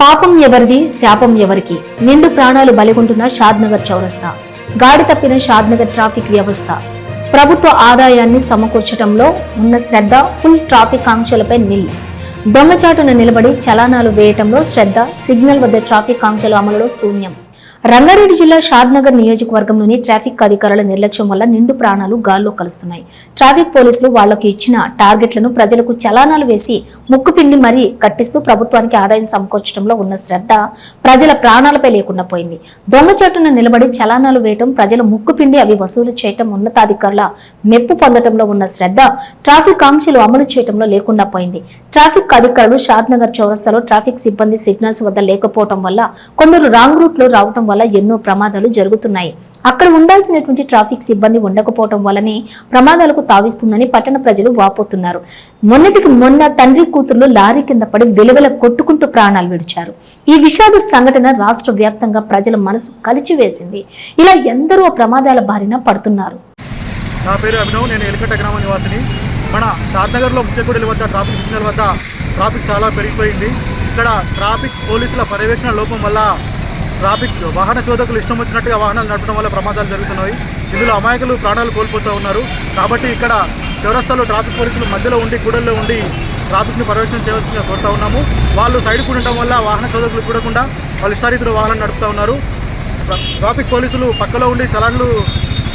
పాపం ఎవరిది శాపం ఎవరికి? నిండు ప్రాణాలు బలిగొంటున్న షాద్నగర్ చౌరస్తా. గాడి తప్పిన షాద్నగర్ ట్రాఫిక్ వ్యవస్థ. ప్రభుత్వ ఆదాయాన్ని సమకూర్చడంలో ఉన్న శ్రద్ధ ఫుల్ ట్రాఫిక్ ఆంక్షలపై నిల్. దొంగచాటున నిలబడి చలానాలు వేయటంలో శ్రద్ధ సిగ్నల్ వద్ద ట్రాఫిక్ ఆంక్షలు అమలులో శూన్యం. రంగారెడ్డి జిల్లా షాద్నగర్ నియోజకవర్గంలోని ట్రాఫిక్ అధికారుల నిర్లక్ష్యం వల్ల నిండు ప్రాణాలు గాల్లో కలుస్తున్నాయి. ట్రాఫిక్ పోలీసులు వాళ్ళకు ఇచ్చిన టార్గెట్లను ప్రజలకు చలానాలు వేసి ముక్కుపిండి మరీ కట్టిస్తూ ప్రభుత్వానికి ఆదాయం సమకూర్చడంలో ఉన్న శ్రద్ధ ప్రజల ప్రాణాలపై లేకుండా పోయింది. దొంగచాటున నిలబడి చలానాలు వేయటం ప్రజల ముక్కుపిండి అవి వసూలు చేయటం ఉన్నతాధికారుల మెప్పు పొందటంలో ఉన్న శ్రద్ధ ట్రాఫిక్ ఆంక్షలు అమలు చేయటంలో లేకుండా పోయింది. ట్రాఫిక్ అధికారులు షాద్నగర్ చౌరస్తాలో ట్రాఫిక్ సిబ్బంది సిగ్నల్స్ వద్ద లేకపోవటం వల్ల కొందరు రాంగ్ రూట్లో రావటం వల్ల ఎన్నో ప్రమాదాలు జరుగుతున్నాయి. అక్కడ ఉండాల్సినటువంటి ట్రాఫిక్ సిబ్బంది ఉండకపోవటం వల్లనే ప్రమాదాలకు తావిస్తుందని పట్టణ ప్రజలు వాపోతున్నారు. మొన్నటికి మొన్న తండ్రి కూతుర్లు లారీ కింద పడి వెలువెల కొట్టుకుంటూ ప్రాణాలు విడిచారు. ఈ విషాద సంఘటన రాష్ట్ర వ్యాప్తంగా ప్రజల మనసు కలిచివేసింది. ఇలా ఎందరో ప్రమాదాల బారిన పడుతున్నారు. నా పేరు అభినవ్ నేను ఎలికట్ట గ్రామ నివాసిని. మన షాద్నగర్లో ముఖ్యగూడెల వద్ద ట్రాఫిక్ సిగ్నల్ వద్ద ట్రాఫిక్ చాలా పెరిగిపోయింది. ఇక్కడ ట్రాఫిక్ పోలీసుల పర్యవేక్షణ లోపం వల్ల ట్రాఫిక్ వాహన చోదకులు ఇష్టం వచ్చినట్టుగా వాహనాలు నడపడం వల్ల ప్రమాదాలు జరుగుతున్నాయి. ఇందులో అమాయకులు ప్రాణాలు కోల్పోతూ ఉన్నారు. కాబట్టి ఇక్కడ చౌరస్తాలో ట్రాఫిక్ పోలీసులు మధ్యలో ఉండి కూడల్లో ఉండి ట్రాఫిక్ని పర్యవేక్షణ చేయవలసిందిగా కోరుతా ఉన్నాము. వాళ్ళు సైడ్ ఉండటం వల్ల వాహన చోదకులు చూడకుండా వాళ్ళు ఇష్టారీతిలో వాహనం నడుపుతూ ఉన్నారు. ట్రా- ట్రాఫిక్ పోలీసులు పక్కలో ఉండి చలాన్లు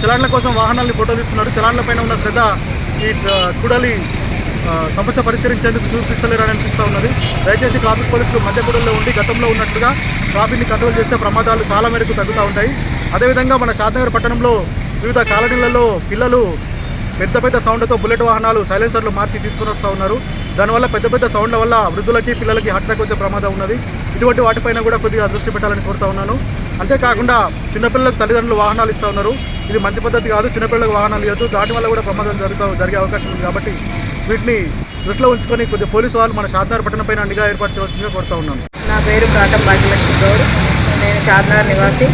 చలాన్ల కోసం వాహనాల్ని ఫోటో తీస్తున్నారు. చలాన్ల పైన ఉన్న శ్రద్ధ ఈ కుడలి కూడలి సమస్య పరిష్కరించేందుకు చూపిస్తలేరని అనిపిస్తూ ఉన్నది. దయచేసి ట్రాఫిక్ పోలీసులు మధ్యకూడల్లో ఉండి గతంలో ఉన్నట్లుగా ట్రాఫిక్ని కంట్రోల్ చేస్తే ప్రమాదాలు చాలా మేరకు తగ్గుతూ ఉంటాయి. అదేవిధంగా మన షాద్నగర్ పట్టణంలో వివిధ కాలనీలలో పిల్లలు పెద్ద పెద్ద సౌండ్తో బుల్లెట్ వాహనాలు సైలెన్సర్లు మార్చి తీసుకుని వస్తూ ఉన్నారు. దానివల్ల పెద్ద పెద్ద సౌండ్ల వల్ల వృద్ధులకి పిల్లలకి హార్ట్ అటాక్ వచ్చే ప్రమాదం ఉన్నది. ఇటువంటి వాటిపైన కూడా కొద్దిగా దృష్టి పెట్టాలని కోరుతా ఉన్నాను. అంతేకాకుండా చిన్నపిల్లలకు తల్లిదండ్రులు వాహనాలు ఇస్తూ ఉన్నారు. ఇది మంచి పద్ధతి కాదు చిన్నపిల్లలకు వాహనాలు ఇవ్వద్దు దాటి వల్ల కూడా ప్రమాదం జరుగుతూ జరిగే అవకాశం ఉంది కాబట్టి వీటిని దృష్టిలో ఉంచుకొని కొద్దిగా పోలీసు వాళ్ళు మన షాద్నార్ పట్టణం పైన నిఘా ఏర్పాటు చేయవలసిందిగా కోరుతా ఉన్నాను. నా పేరు ప్రాతం భాగ్యలక్ష్మి గౌడ్. నేను షాద్నార్ నివాసి.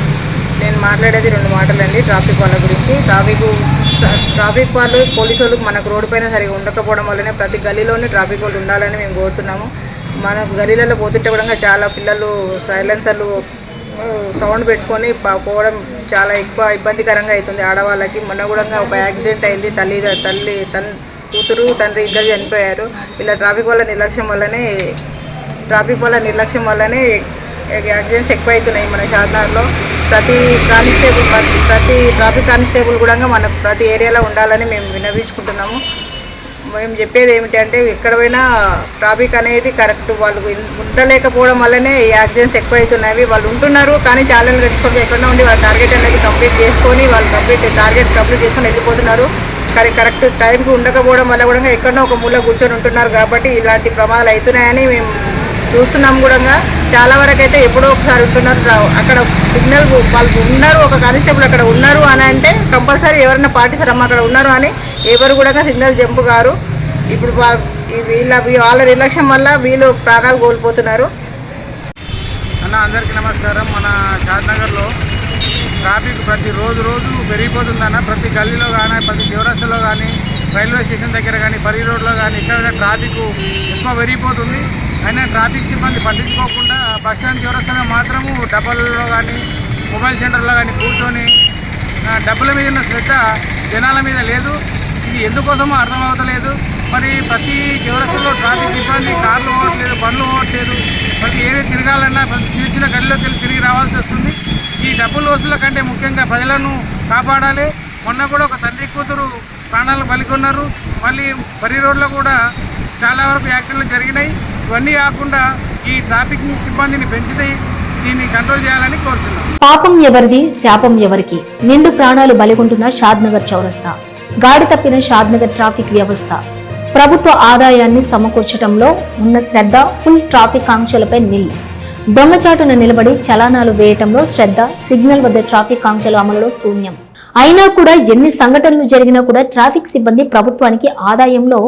నేను మాట్లాడేది రెండు మాటలండి. ట్రాఫిక్ వాళ్ళ గురించి. ట్రాఫిక్ ట్రాఫిక్ వాళ్ళు పోలీసు వాళ్ళు మనకు రోడ్డు పైన సరిగా ఉండకపోవడం వల్లనే ప్రతి గల్లీలోనే ట్రాఫిక్ వాళ్ళు ఉండాలని మేము కోరుతున్నాము. మనకు గల్లీలలో పోతుంటే కూడా చాలా పిల్లలు సైలెన్సర్లు సౌండ్ పెట్టుకొని పోవడం చాలా ఎక్కువ ఇబ్బందికరంగా అవుతుంది ఆడవాళ్ళకి. మొన్న కూడా ఒక యాక్సిడెంట్ అయింది. తల్లి తల్లి తల్లి కూతురు తండ్రి ఇద్దరు చనిపోయారు. ఇలా ట్రాఫిక్ వల్ల నిర్లక్ష్యం వల్లనే ట్రాఫిక్ వల్ల నిర్లక్ష్యం వల్లనే యాక్సిడెంట్స్ ఎక్కువ అవుతున్నాయి మన షార్నార్లో ప్రతి కానిస్టేబుల్ ప్రతి- ట్రాఫిక్ కానిస్టేబుల్ కూడా మన ప్రతి ఏరియాలో ఉండాలని మేము విన్నవించుకుంటున్నాము. మేము చెప్పేది ఏమిటంటే ఎక్కడ పోయినా ట్రాఫిక్ అనేది కరెక్ట్ వాళ్ళు ఉండలేకపోవడం వల్లనే ఈ యాక్సిడెంట్స్ ఎక్కువ అవుతున్నాయి వాళ్ళు ఉంటున్నారు కానీ ఛాలెంజ్ గడుచుకొని ఎక్కడ ఉండి వాళ్ళ టార్గెట్ అనేది కంప్లీట్ చేసుకొని వాళ్ళు కంప్లీట్ టార్గెట్ కంప్లీట్ చేసుకొని వెళ్ళిపోతున్నారు. కానీ కరెక్ట్ టైంకి ఉండకపోవడం వల్ల కూడా ఎక్కడో ఒక మూల కూర్చొని ఉంటున్నారు కాబట్టి ఇలాంటి ప్రమాదాలు అవుతున్నాయని మేము చూస్తున్నాం కూడా చాలా వరకు అయితే ఎప్పుడో ఒకసారి ఉంటున్నారు. అక్కడ సిగ్నల్ వాళ్ళు ఉన్నారు ఒక కానిస్టేబుల్ అక్కడ ఉన్నారు అని అంటే కంపల్సరీ ఎవరైనా పాటిస్తారు అమ్మ అక్కడ ఉన్నారు అని ఎవరు కూడా సిగ్నల్ జంపు గారు. ఇప్పుడు వీళ్ళ వాళ్ళ నిర్లక్ష్యం వల్ల వీళ్ళు ప్రాణాలు కోల్పోతున్నారు. అన్న అందరికీ నమస్కారం. మన షాద్నగర్లో ట్రాఫిక్ ప్రతి రోజు రోజు పెరిగిపోతుందన్న ప్రతి గల్లీలో కానీ ప్రతి చివరస్సులో కానీ రైల్వే స్టేషన్ దగ్గర కానీ పరి రోడ్లో కానీ ఎక్కడ ట్రాఫిక్ ఎక్కువ పెరిగిపోతుంది. అయినా ట్రాఫిక్ సిబ్బంది పట్టించుకోకుండా బస్ స్టాండ్ చౌరస్తాలో మాత్రము డబ్బల్లో కానీ మొబైల్ సెంటర్లో కానీ కూర్చొని డబ్బుల మీద ఉన్న శ్రద్ధ జనాల మీద లేదు. ఇది ఎందుకోసమో అర్థం లేదు మరి ప్రతి చివరస్తులో ట్రాఫిక్ సిబ్బంది కార్లు పోవట్లేదు బండ్లు పోవట్లేదు. తిరగాలన్నా చిన్న చిన్న గడిలోకి వెళ్ళి తిరిగి రావాల్సి వస్తుంది. ఈ డబ్బుల వసూల కంటే ముఖ్యంగా ప్రజలను కాపాడాలి. మొన్న కూడా ఒక తండ్రి కూతురు ప్రాణాలు బలికొన్నారు మళ్ళీ పరి రోడ్లో కూడా చాలా వరకు యాక్సిడెంట్లు జరిగినాయి. ఇవన్నీ కాకుండా ఈ ట్రాఫిక్ సిబ్బందిని పెంచితే దీన్ని కంట్రోల్ చేయాలని కోరుతున్నాను పాపం ఎవరిది? శాపం ఎవరికి? నిండు ప్రాణాలు బలిగొంటున్న షాద్నగర్ చౌరస్తా. గాడి తప్పిన షాద్నగర్ ట్రాఫిక్ వ్యవస్థ. ప్రభుత్వ ఆదాయాన్ని సమకూర్చటంలో ఉన్న శ్రద్ధ ఫుల్ ట్రాఫిక్ ఆంక్షలపై నిల్. దొంగచాటున నిలబడి చలానాలు వేయటంలో శ్రద్ధ సిగ్నల్ వద్ద ట్రాఫిక్ ఆంక్షలు అమలులో శూన్యం. అయినా కూడా ఎన్ని సంఘటనలు జరిగినా కూడా ట్రాఫిక్ సిబ్బంది ప్రభుత్వానికి ఆదాయంలో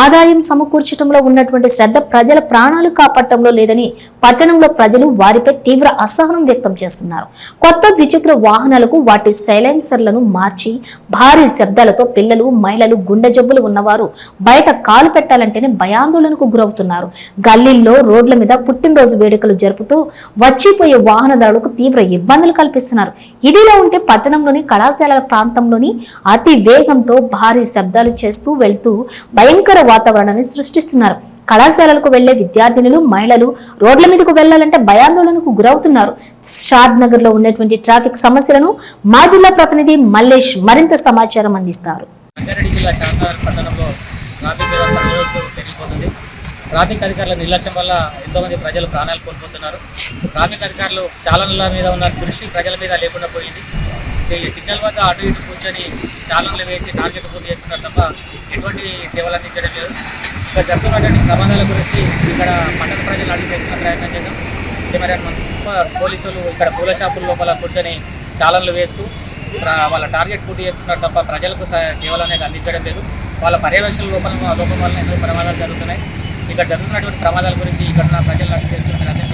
ఆదాయం సమకూర్చడంలో ఉన్నటువంటి శ్రద్ధ ప్రజల ప్రాణాలు కాపాడటంలో లేదని పట్టణంలో ప్రజలు వారిపై తీవ్ర అసహనం వ్యక్తం చేస్తున్నారు. కొత్త ద్విచక్ర వాహనాలకు వాటి సైలెన్సర్లను మార్చి భారీ శబ్దాలతో పిల్లలు మహిళలు గుండె జబ్బులు ఉన్నవారు బయట కాలు పెట్టాలంటేనే భయాందోళనకు గురవుతున్నారు. గల్లీల్లో రోడ్ల మీద పుట్టినరోజు వేడుకలు జరుపుతూ వచ్చిపోయే వాహనదారులకు తీవ్ర ఇబ్బందులు కల్పిస్తున్నారు. ఇదిలా ఉంటే పట్టణంలోని కళాశాలల ప్రాంతంలోని అతి వేగంతో భారీ శబ్దాలు చేస్తూ వెళ్తూ భయంకర వాతావరణాన్ని సృష్టిస్తున్నారు. కళాశాలలకు వెళ్ళే విద్యార్థినులు మహిళలు రోడ్ల మీదకు వెళ్ళాలంటే భయాందోళనకు గురవుతున్నారు. షాద్ నగర్లో ఉన్నటువంటి ట్రాఫిక్ సమస్యలను మా జిల్లా ప్రతినిధి మల్లేష్ మరింత సమాచారం అందిస్తారు. ట్రాఫిక్ అధికారుల నిర్లక్ష్యం వల్ల ఎంతోమంది ప్రజలు ప్రాణాలు కోల్పోతున్నారు. ట్రాఫిక్ అధికారులు చాలనల మీద ఉన్న దృష్టి ప్రజల మీద లేకుండా పోయింది. సిగ్నల్ వద్ద అటు ఇటు కూర్చొని చాలనలు వేసి టార్గెట్ పూర్తి చేస్తున్నారు తప్ప ఎటువంటి సేవలు అందించడం లేదు. ఇక్కడ జరుగుతున్నటువంటి ప్రమాదాల గురించి ఇక్కడ పట్టణ ప్రజలు అడిగి తెలుసుకున్న ప్రయత్నం చేద్దాం. కెమెరా పోలీసులు ఇక్కడ పూల షాపుల లోపల కూర్చొని చాలనలు వేస్తూ వాళ్ళ టార్గెట్ పూర్తి చేస్తున్నారు తప్ప ప్రజలకు స- సేవలు అనేది అందించడం లేదు. వాళ్ళ పర్యవేక్షణ లోపల లోపం వల్ల ఎన్నో ప్రమాదాలు జరుగుతున్నాయి. ఇక్కడ జరుగుతున్నటువంటి ప్రమాదాల గురించి ఇక్కడ ప్రజలు అడిగి తెలుసుకున్న